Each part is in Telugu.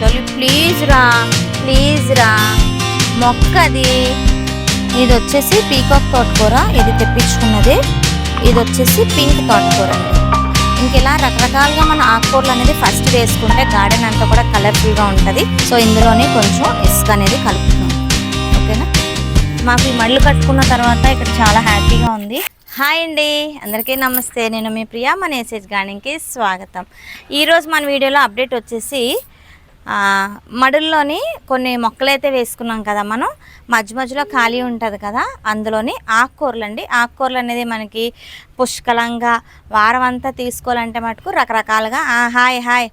చిట్టోళ్ళు ప్లీజ్ రా ప్లీజ్ రా. మొక్కది. ఇది వచ్చేసి పీకాక్ తోటకూర. ఇది తెప్పించుకున్నది. ఇది వచ్చేసి పింక్ తోటకూర అండి. ఇంకెలా రకరకాలుగా మన ఆకుకూరలు అనేది ఫస్ట్ వేసుకుంటే గార్డెన్ అంతా కూడా కలర్ఫుల్గా ఉంటుంది. సో ఇందులోనే కొంచెం ఇసుక అనేది కలుపుతున్నాం. ఓకేనా? మాకు ఈ మళ్ళు కట్టుకున్న తర్వాత ఇక్కడ చాలా హ్యాపీగా ఉంది. హాయ్ అండి. అందరికీ నమస్తే. నేను మీ ప్రియా మన ఎస్ఎస్ గార్డెన్కి స్వాగతం. ఈరోజు మన వీడియోలో అప్డేట్ వచ్చేసి మడుల్లోని కొన్ని మొక్కలైతే వేసుకున్నాం కదా మనం. మధ్య మధ్యలో ఖాళీ ఉంటుంది కదా అందులోని ఆకుకూరలు అండి ఆకుకూరలు అనేది మనకి పుష్కలంగా వారం అంతా తీసుకోవాలంటే మటుకు రకరకాలుగా ఆ, హాయ్ హాయ్.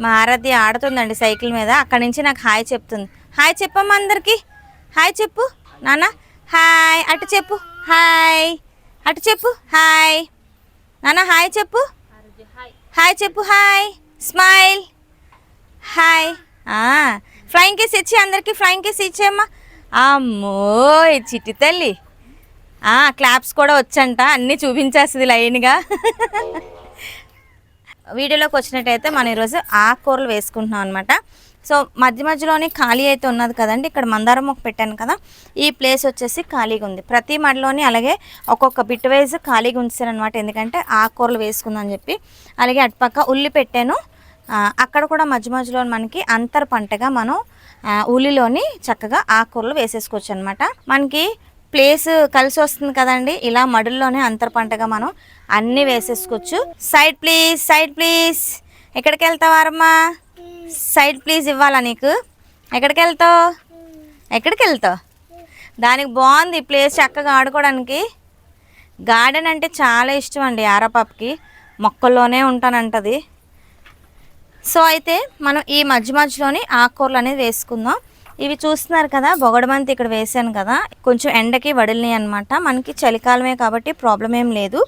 మా ఆరాధ్య ఆడుతుందండి సైకిల్ మీద. అక్కడి నుంచి నాకు హాయ్ చెప్తుంది. హాయ్ చెప్పమ్మా అందరికీ. హాయ్ చెప్పు. నాన్న హాయ్. అటు చెప్పు. హాయ్. అటు చెప్పు. హాయ్. నాన్న హాయ్ చెప్పు. హాయ్ చెప్పు. Hi. Smile. Hi flying kiss ఇచ్చి అందరికీ ఫ్లయింగ్ కేస్ ఇచ్చేయమ్మా. అమ్మో చిట్టి తల్లి. క్లాప్స్ కూడా వచ్చంట అన్నీ చూపించేస్తుంది లైన్గా వీడియోలోకి వచ్చినట్టయితే మనం ఈరోజు ఆకుకూరలు వేసుకుంటున్నాం అనమాట సో మధ్య మధ్యలోనే ఖాళీ అయితే ఉన్నది కదండి ఇక్కడ మందారం మొక్క పెట్టాను కదా ఈ ప్లేస్ వచ్చేసి ఖాళీగా ఉంది. ప్రతి మడిలోని అలాగే ఒక్కొక్క బిట్ వైజ్ ఖాళీగా ఉంచాను అనమాట ఎందుకంటే ఆకుకూరలు వేసుకుందని చెప్పి. అలాగే అటుపక్క ఉల్లి పెట్టాను అక్కడ కూడా మధ్య మధ్యలో మనకి అంతర్ పంటగా మనం ఉల్లిలోని చక్కగా ఆకుకూరలు వేసేసుకోవచ్చు అనమాట మనకి ప్లేస్ కలిసి వస్తుంది కదండి ఇలా మడుల్లోనే అంతర్ పంటగా మనం అన్నీ వేసేసుకోవచ్చు. Side please side please. ఎక్కడికి వెళ్తావారమ్మా సైడ్ ప్లీజ్ ఇవ్వాలా నీకు? ఎక్కడికి వెళ్తావు? ఎక్కడికి వెళ్తావు? దానికి బాగుంది ప్లేస్ చక్కగా ఆడుకోవడానికి. గార్డెన్ అంటే చాలా ఇష్టం అండి ఆరపాపకి. మొక్కల్లోనే ఉంటానంటది. సో అయితే మనం ఈ మధ్య మధ్యలోని ఆకుకూరలు అనేది వేసుకుందాం. ఇవి చూస్తున్నారు కదా బొగడమంతి ఇక్కడ వేసాను కదా. కొంచెం ఎండకి వడిలినాయి అనమాట మనకి చలికాలమే కాబట్టి ప్రాబ్లం ఏం లేదు.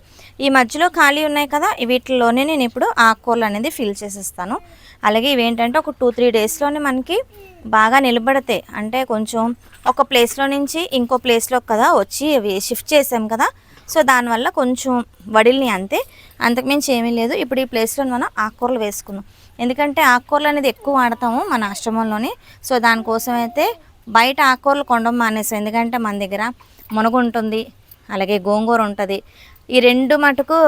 ఈ మధ్యలో ఖాళీ ఉన్నాయి కదా వీటిలోనే నేను ఇప్పుడు ఆకుకూరలు అనేది ఫిల్ చేసేస్తాను. అలాగే ఇవేంటంటే ఒక టూ త్రీ డేస్లోనే మనకి బాగా నిలబడతాయి. అంటే కొంచెం ఒక ప్లేస్లో నుంచి ఇంకో ప్లేస్లోకి కదా వచ్చి అవి షిఫ్ట్ చేసాం కదా. సో దానివల్ల కొంచెం వడిల్ని అంతే. అంతకుమించి ఏమీ లేదు. ఇప్పుడు ఈ ప్లేస్లో మనం ఆకుకూరలు వేసుకుందాం. ఎందుకంటే ఆకుకూరలు అనేది ఎక్కువ వాడతాము మన ఆశ్రమంలోని. సో దానికోసం అయితే బయట ఆకుకూరలు కొండం మానేసాం. ఎందుకంటే మన దగ్గర మునగ ఉంటుంది అలాగే గోంగూర ఉంటుంది. ఈ రెండు మటుకు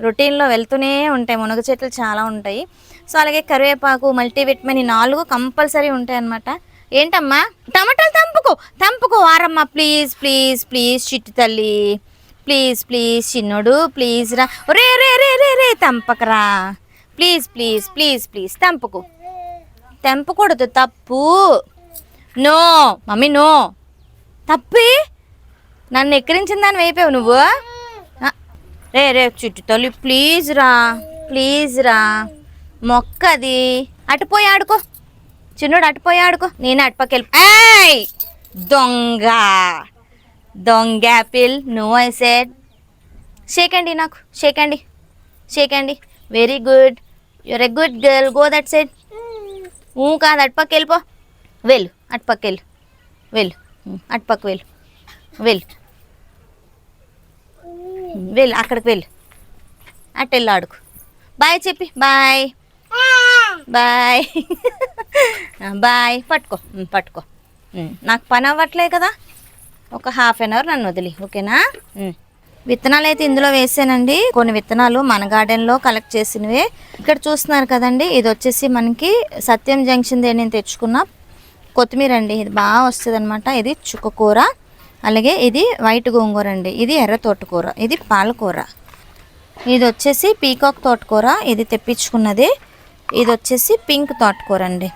రొటీన్లో వెళ్తూనే ఉంటాయి. మునగ చెట్లు చాలా ఉంటాయి. సో అలాగే కరివేపాకు మల్టీవిటమిన్ ఈ నాలుగు కంపల్సరీ ఉంటాయి అన్నమాట ఏంటమ్మా? టమాటాలు తంపుకో తంపుకో వారమ్మా. ప్లీజ్ ప్లీజ్ ప్లీజ్ చిట్టు తల్లి. ప్లీజ్ ప్లీజ్ చిన్నోడు ప్లీజ్ రా. రే రే రే రే రే తంపకరా. Please please please please. తెంపకు. తెంపకూడదు తప్పు. No mummy no. తప్పి? నన్ను ఎక్కిరించిన దాన్ని వేపావు నువ్వు? రే రే చుట్టు తల్లి ప్లీజ్ రా ప్లీజ్ రా. మొక్కది. అటుపోయి ఆడుకో. చిన్నోడు అటుపోయి ఆడుకో. నేను అటుపక్కెళ్ళి ఏయ్! దొంగ. దొంగ apple no I said. Shake hand నాకు. Shake hand shake hand very good your a good girl go that side ఊ కాదు అటుపక్క వెళ్ళిపో. వెళ్ళు అటుపక్క వెళ్ళు. వెళ్ళు. అటుపక్క వెళ్ళు. వెళ్ళు. వెళ్ళు అక్కడికి వెళ్ళు. అటు వెళ్ళు ఆడుకు. బాయ్ చెప్పి. బాయ్ బాయ్ బాయ్ పట్టుకో. పట్టుకో. నాకు పని అవ్వట్లే కదా. ఒక హాఫ్ అన్ అవర్ నన్ను వదిలి ఓకేనా? విత్తనాలు అయితే ఇందులో వేసానండి. కొన్ని విత్తనాలు మన గార్డెన్లో కలెక్ట్ చేసినవే. ఇక్కడ చూస్తున్నారు కదండి ఇది వచ్చేసి మనకి సత్యం జంక్షన్ దగ్గర నేను తెచ్చుకున్న కొత్తిమీర అండి. ఇది బాగా వస్తుంది అనమాట ఇది చుక్కకూర అలాగే ఇది వైట్ గోంగూర అండి. ఇది ఎర్ర తోటకూర ఇది పాలకూర. ఇది వచ్చేసి పీకాక్ తోటకూర ఇది తెప్పించుకున్నది. ఇది వచ్చేసి పింక్ తోటకూర అండి.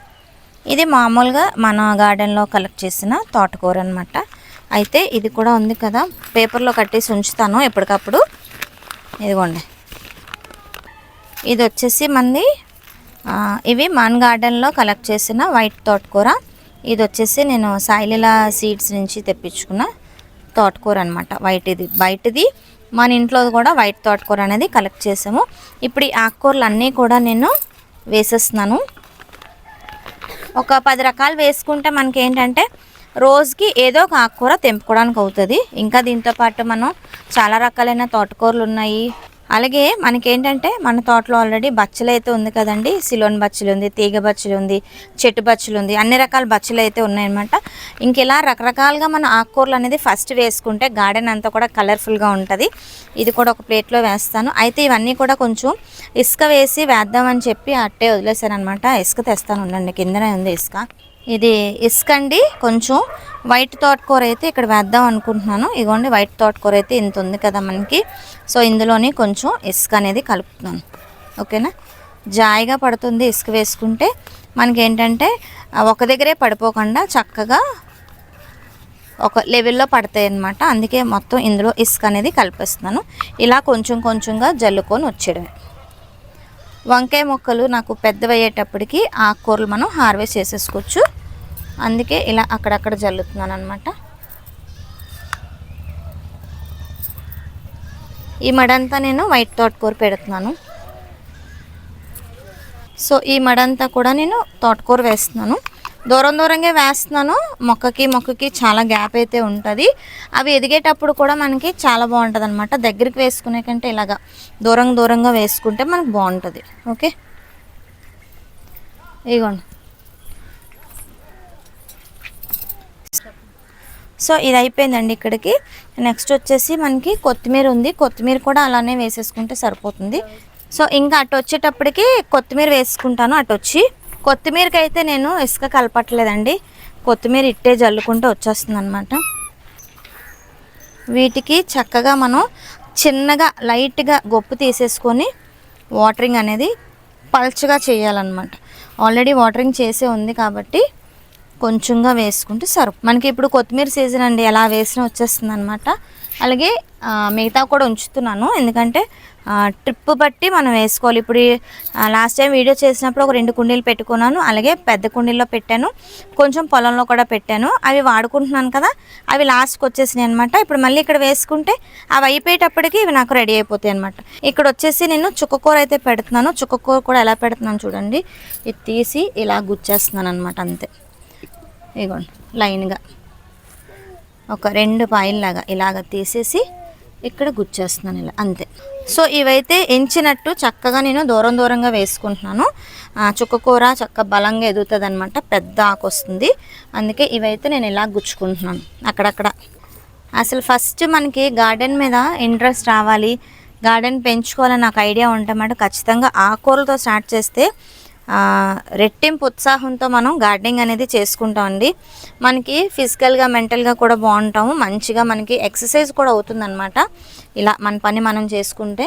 ఇది మామూలుగా మన గార్డెన్లో కలెక్ట్ చేసిన తోటకూర అనమాట అయితే ఇది కూడా ఉంది కదా. పేపర్లో కట్టేసి ఉంచుతాను ఎప్పటికప్పుడు. ఇదిగోండి. ఇది వచ్చేసి మంది ఇవి మాన్ గార్డెన్లో కలెక్ట్ చేసిన వైట్ తోటకూర. ఇది వచ్చేసి నేను సాయిలీల సీడ్స్ నుంచి తెప్పించుకున్న తోటకూర అనమాట వైట్ ఇది బయటది. మన ఇంట్లో కూడా వైట్ తోటకూర అనేది కలెక్ట్ చేసాము. ఇప్పుడు ఈ ఆకుకూరలు అన్నీ కూడా నేను వేసేస్తున్నాను. ఒక పది రకాలు వేసుకుంటే మనకి ఏంటంటే రోజుకి ఏదో ఒక ఆకుకూర తెంపుకోవడానికి అవుతుంది ఇంకా దీంతో పాటు మనం చాలా రకాలైన తోటకూరలు ఉన్నాయి. అలాగే మనకేంటంటే మన తోటలో ఆల్రెడీ బచ్చలు అయితే ఉంది కదండి. సిలోన్ బచ్చలు ఉంది తీగ బచ్చలు ఉంది చెట్టు బచ్చలు ఉంది అన్ని రకాల బచ్చలు అయితే ఉన్నాయన్నమాట. ఇంక ఇలా రకరకాలుగా మన ఆకుకూరలు అనేది ఫస్ట్ వేసుకుంటే గార్డెన్ అంతా కూడా కలర్ఫుల్గా ఉంటుంది. ఇది కూడా ఒక ప్లేట్లో వేస్తాను. అయితే ఇవన్నీ కూడా కొంచెం ఇసుక వేసి వేద్దామని చెప్పి అట్టే వదిలేసాను అనమాట ఇసుక తెస్తాను ఉండండి కిందనే ఉంది ఇసుక. ఇది ఇసుక అండి. కొంచెం వైట్ తోటకూర అయితే ఇక్కడ వేద్దాం అనుకుంటున్నాను. ఇదిగోండి వైట్ తోటకూర అయితే ఇంత ఉంది కదా మనకి. సో ఇందులోని కొంచెం ఇసుక అనేది కలుపుతున్నాను. ఓకేనా? జాయిగా పడుతుంది ఇసుక వేసుకుంటే. మనకి ఏంటంటే ఒక దగ్గరే పడిపోకుండా చక్కగా ఒక లెవెల్లో పడతాయి అన్నమాట. అందుకే మొత్తం ఇందులో ఇసుక అనేది కలిపేస్తున్నాను. ఇలా కొంచెం కొంచెంగా జల్లుకొని వచ్చేయడమే. వంకాయ మొక్కలు నాకు పెద్దవయ్యేటప్పటికి ఆకుకూరలు మనం హార్వెస్ట్ చేసేసుకోవచ్చు. అందుకే ఇలా అక్కడక్కడ జల్లుతున్నాను అనమాట ఈ మడంతా నేను వైట్ తోటకూర పెడుతున్నాను. సో ఈ మడంతా కూడా నేను తోటకూర వేస్తున్నాను. దూరం దూరంగా వేస్తున్నాను. మొక్కకి మొక్కకి చాలా గ్యాప్ అయితే ఉంటుంది. అవి ఎదిగేటప్పుడు కూడా మనకి చాలా బాగుంటుంది అనమాట దగ్గరికి వేసుకునే కంటే ఇలాగా దూరం దూరంగా వేసుకుంటే మనకు బాగుంటుంది. ఓకే? ఇగోండి. సో ఇది అయిపోయిందండి ఇక్కడికి. నెక్స్ట్ వచ్చేసి మనకి కొత్తిమీర ఉంది. కొత్తిమీర కూడా అలానే వేసేసుకుంటే సరిపోతుంది. సో ఇంకా అటు వచ్చేటప్పటికి కొత్తిమీర వేసుకుంటాను అటు వచ్చి. కొత్తిమీరకి అయితే నేను ఇసుక కలపట్లేదండి. కొత్తిమీర ఇట్టే జల్లుకుంటూ వచ్చేస్తుంది అనమాట వీటికి చక్కగా మనం చిన్నగా లైట్గా గొప్పు తీసేసుకొని వాటరింగ్ అనేది పల్చగా చేయాలన్నమాట. ఆల్రెడీ వాటరింగ్ చేసే ఉంది కాబట్టి కొంచెంగా వేసుకుంటే సరుపు మనకి ఇప్పుడు కొత్తిమీర సీజన్ అండి ఎలా వేసినా వచ్చేస్తుంది అనమాట అలాగే మిగతా కూడా ఉంచుతున్నాను. ఎందుకంటే ట్రిప్ బట్టి మనం వేసుకోవాలి. ఇప్పుడు లాస్ట్ టైం వీడియో చేసినప్పుడు ఒక రెండు కుండీలు పెట్టుకున్నాను. అలాగే పెద్ద కుండీల్లో పెట్టాను. కొంచెం పొలంలో కూడా పెట్టాను. అవి వాడుకుంటున్నాను కదా అవి లాస్ట్కి వచ్చేసినాయి అనమాట ఇప్పుడు మళ్ళీ ఇక్కడ వేసుకుంటే అవి అయిపోయేటప్పటికి ఇవి నాకు రెడీ అయిపోతాయి అనమాట ఇక్కడ వచ్చేసి నేను చుక్కకూర అయితే పెడుతున్నాను. చుక్కకూర కూడా ఎలా పెడుతున్నాను చూడండి. ఇది తీసి ఇలా గుచ్చేస్తున్నాను అనమాట అంతే. ఇగోండి లైన్గా. ఒక రెండు పాయిల్లాగా ఇలాగ తీసేసి ఇక్కడ గుచ్చేస్తున్నాను ఇలా అంతే. సో ఇవైతే ఎంచినట్టు చక్కగా నేను దూరం దూరంగా వేసుకుంటున్నాను. చుక్క చుక్కకూర చక్క బలంగా ఎదుగుతుంది అనమాట పెద్ద ఆకు వస్తుంది. అందుకే ఇవైతే నేను ఇలా గుచ్చుకుంటున్నాను అక్కడక్కడ. అసలు ఫస్ట్ మనకి గార్డెన్ మీద ఇంట్రెస్ట్ రావాలి గార్డెన్ పెంచుకోవాలని నాకు ఐడియా ఉంటే మాట ఖచ్చితంగా ఆకుకూరలతో స్టార్ట్ చేస్తే రెట్టింపు ఉత్సాహంతో మనం గార్డెనింగ్ అనేది చేసుకుంటాం అండి మనకి ఫిజికల్గా మెంటల్గా కూడా బాగుంటాము. మంచిగా మనకి ఎక్సర్సైజ్ కూడా అవుతుందన్నమాట. ఇలా మన పని మనం చేసుకుంటే.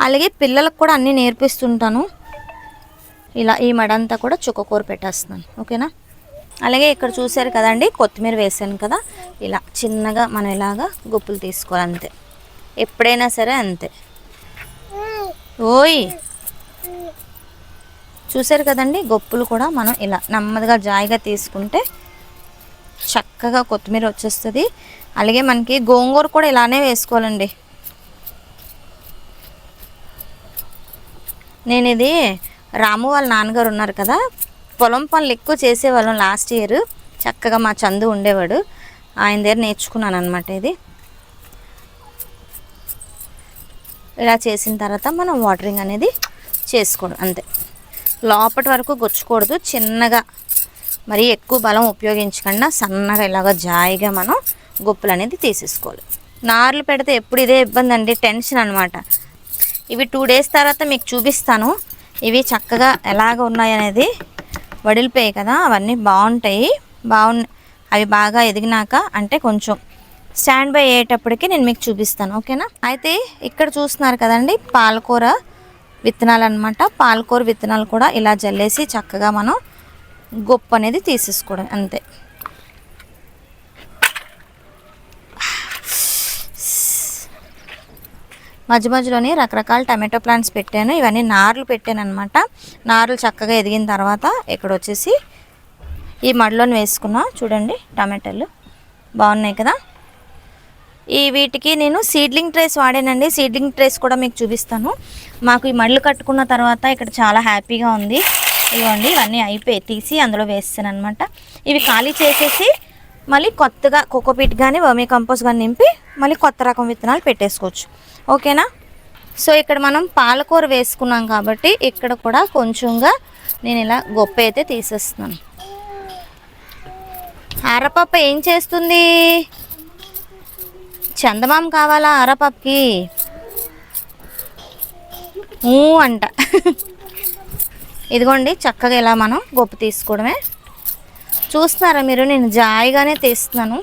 అలాగే పిల్లలకు కూడా అన్నీ నేర్పిస్తుంటాను. ఇలా ఈ మడంతా కూడా చుక్కకూర పెట్టేస్తున్నాను. ఓకేనా? అలాగే ఇక్కడ చూశారు కదండి కొత్తిమీర వేసాను కదా. ఇలా చిన్నగా మనం ఇలాగా గుప్పులు తీసుకోవాలి అంతే ఎప్పుడైనా సరే అంతే. ఓయ్! చూసారు కదండి గొప్పులు కూడా మనం ఇలా నెమ్మదిగా జాయిగా తీసుకుంటే చక్కగా కొత్తిమీర వచ్చేస్తుంది. అలాగే మనకి గోంగూర కూడా ఇలానే వేసుకోవాలండి. నేను ఇది రాము వాళ్ళ నాన్నగారు ఉన్నారు కదా పొలం పనులు ఎక్కువ చేసేవాళ్ళం లాస్ట్ ఇయర్. చక్కగా మా చందు ఉండేవాడు. ఆయన దగ్గర నేర్చుకున్నాను అనమాట ఇది. ఇలా చేసిన తర్వాత మనం వాటరింగ్ అనేది చేసుకోవడం అంతే. లోపటి వరకు గుచ్చకూడదు చిన్నగా. మరీ ఎక్కువ బలం ఉపయోగించకుండా సన్నగా ఇలాగ జాయిగా మనం గుప్పలు అనేది తీసేసుకోవాలి. నార్లు పెడితే ఎప్పుడు ఇదే ఇబ్బంది అండి టెన్షన్ అనమాట ఇవి టూ డేస్ తర్వాత మీకు చూపిస్తాను. ఇవి చక్కగా ఎలాగ ఉన్నాయనేది. వడిలిపోయాయి కదా అవన్నీ బాగుంటాయి. బాగున్నాయి అవి బాగా ఎదిగినాక అంటే కొంచెం స్టాండ్ బై అయ్యేటప్పటికి నేను మీకు చూపిస్తాను ఓకేనా? అయితే ఇక్కడ చూస్తున్నారు కదండి పాలకూర. విత్తనాలు అనమాట పాలకూర విత్తనాలు కూడా ఇలా జల్లేసి చక్కగా మనం గొప్ప అనేది తీసేసుకోవడం అంతే. మధ్య మధ్యలోని రకరకాల టమాటో ప్లాంట్స్ పెట్టాను. ఇవన్నీ నార్లు పెట్టాను అనమాట నార్లు చక్కగా ఎదిగిన తర్వాత ఇక్కడ వచ్చేసి ఈ మడిలోని వేసుకున్నా చూడండి టమాటాలు. బాగున్నాయి కదా? ఈ వీటికి నేను సీడ్లింగ్ ట్రేస్ వాడానండి. సీడ్లింగ్ ట్రేస్ కూడా మీకు చూపిస్తాను. మాకు ఈ మళ్ళీ కట్టుకున్న తర్వాత ఇక్కడ చాలా హ్యాపీగా ఉంది. ఇవ్వండి ఇవన్నీ అయిపోయి తీసి అందులో వేస్తాను అనమాట ఇవి ఖాళీ చేసేసి మళ్ళీ కొత్తగా కోకోపీట్ కానీ వర్మీ కంపోస్ట్ కానీ నింపి మళ్ళీ కొత్త రకం విత్తనాలు పెట్టేసుకోవచ్చు. ఓకేనా? సో ఇక్కడ మనం పాలకూర వేసుకున్నాం కాబట్టి ఇక్కడ కూడా కొంచెంగా నేను ఇలా గొప్ప అయితే తీసేస్తున్నాను. అరపప్ప ఏం చేస్తుంది? చందమామ కావాలా అరపప్పకి ఊ అంట. ఇదిగోండి చక్కగా ఇలా మనం గొప్ప తీసుకోవడమే. చూస్తున్నారా మీరు? నేను జాయిగానే తీస్తున్నాను.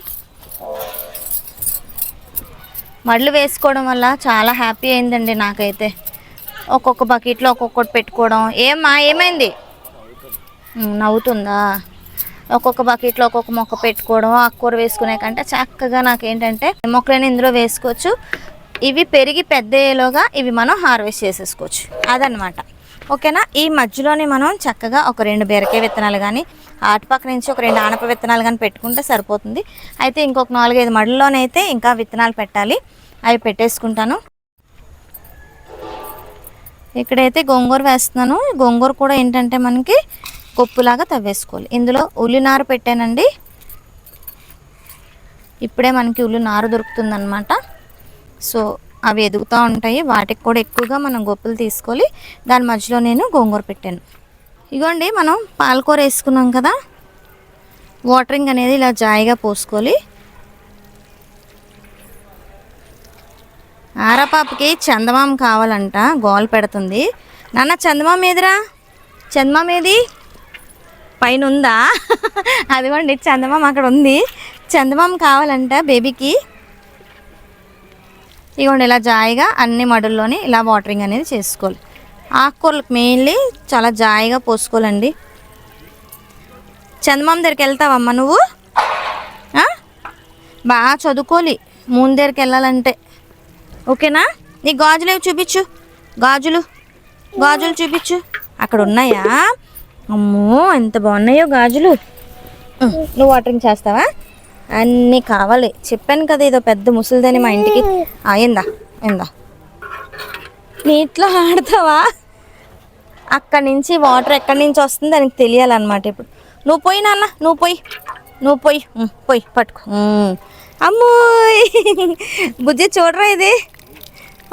మడులు వేసుకోవడం వల్ల చాలా హ్యాపీ అయిందండి నాకైతే. ఒక్కొక్క బకెట్లో ఒక్కొక్కటి పెట్టుకోవడం. ఏమా ఏమైంది? నవ్వుతుందా? ఒక్కొక్క బకెట్లో ఒక్కొక్క మొక్క పెట్టుకోవడం ఆకుకూర వేసుకునే కంటే చక్కగా నాకు ఏంటంటే మొక్కలను ఇందులో వేసుకోవచ్చు. ఇవి పెరిగి పెద్ద అయ్యేలోగా ఇవి మనం హార్వెస్ట్ చేసేసుకోవచ్చు. అదనమాట ఓకేనా? ఈ మధ్యలోనే మనం చక్కగా ఒక రెండు బీరకాయ విత్తనాలు కానీ అటుపక్క నుంచి ఒక రెండు ఆనప విత్తనాలు కానీ పెట్టుకుంటే సరిపోతుంది. అయితే ఇంకొక నాలుగైదు మడుల్లోనైతే ఇంకా విత్తనాలు పెట్టాలి. అవి పెట్టేసుకుంటాను. ఇక్కడైతే గోంగూర వేస్తున్నాను. గోంగూర కూడా ఏంటంటే మనకి కొప్పులాగా తవ్వేసుకోవాలి. ఇందులో ఉల్లినారు పెట్టానండి. ఇప్పుడే మనకి ఉల్లి నారు దొరుకుతుందన్నమాట. సో అవి ఎదుగుతూ ఉంటాయి. వాటికి కూడా ఎక్కువగా మనం గొప్పలు తీసుకొని దాని మధ్యలో నేను గోంగూర పెట్టాను. ఇగోండి మనం పాలకూర వేసుకున్నాం కదా. వాటరింగ్ అనేది ఇలా జాయిగా పోసుకోవాలి. ఆరపాపకి చందమామ కావాలంట. గోల్ పెడుతుంది. నాన్న చందమామ ఏదిరా? చందమామ ఏది? పైన ఉందా అదిగోండి చందమామ అక్కడ ఉంది చందమామ కావాలంట బేబీకి. ఇగోండి ఇలా జాయిగా అన్ని మడుల్లోని ఇలా వాటరింగ్ అనేది చేసుకోవాలి. ఆకుకూరలకు మెయిన్లీ చాలా జాయిగా పోసుకోవాలండి. చందమామ దగ్గరికి వెళ్తావమ్మా నువ్వు? బాగా చదువుకోవాలి. మూన్ దగ్గరికి వెళ్ళాలంటే. ఓకేనా? నీ గాజులు ఏవి చూపించు? గాజులు. గాజులు చూపించు. అక్కడ ఉన్నాయా అమ్మో ఎంత బాగున్నాయో గాజులు. నువ్వు వాటరింగ్ చేస్తావా? అన్నీ కావాలి. చెప్పాను కదా ఇదో పెద్ద ముసలిదని మా ఇంటికి. ఆ, ఏందా ఏందా నీటిలో ఆడతావా? అక్కడి నుంచి వాటర్ ఎక్కడి నుంచి వస్తుంది దానికి తెలియాలన్నమాట ఇప్పుడు. నువ్వు పోయి నాన్న నువ్వు పోయి. నువ్వు పోయి పోయి పట్టుకో. అమ్మో బుజ్జి చూడరా ఇది?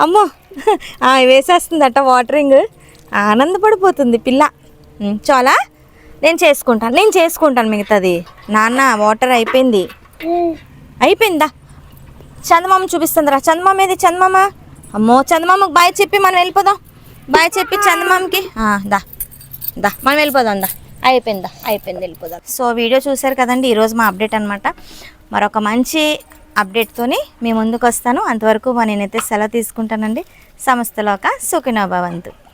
అమ్మో ఆ, వేసేస్తుందట వాటరింగ్ ఆనందపడిపోతుంది పిల్ల. చాలా నేను చేసుకుంటాను నేను చేసుకుంటాను మిగతాది. నాన్న వాటర్ అయిపోయింది. అయిపోయిందా? చందమామ చూపిస్తుందిరా. చందమామ ఏది? చందమామ? అమ్మో చందమామకు బాయ్ చెప్పి మనం వెళ్ళిపోదాం. బాయ్ చెప్పి చందమామకి. దా. దా మనం వెళ్ళిపోదాం దా. అయిపోయిందా? అయిపోయింది వెళ్ళిపోదాం. సో వీడియో చూశారు కదండి ఈరోజు మా అప్డేట్ అనమాట మరొక మంచి అప్డేట్తోని మీ ముందుకు వస్తాను. అంతవరకు మా నేనైతే సెలవు తీసుకుంటానండి. సంస్థలోక సుఖినోభవంతు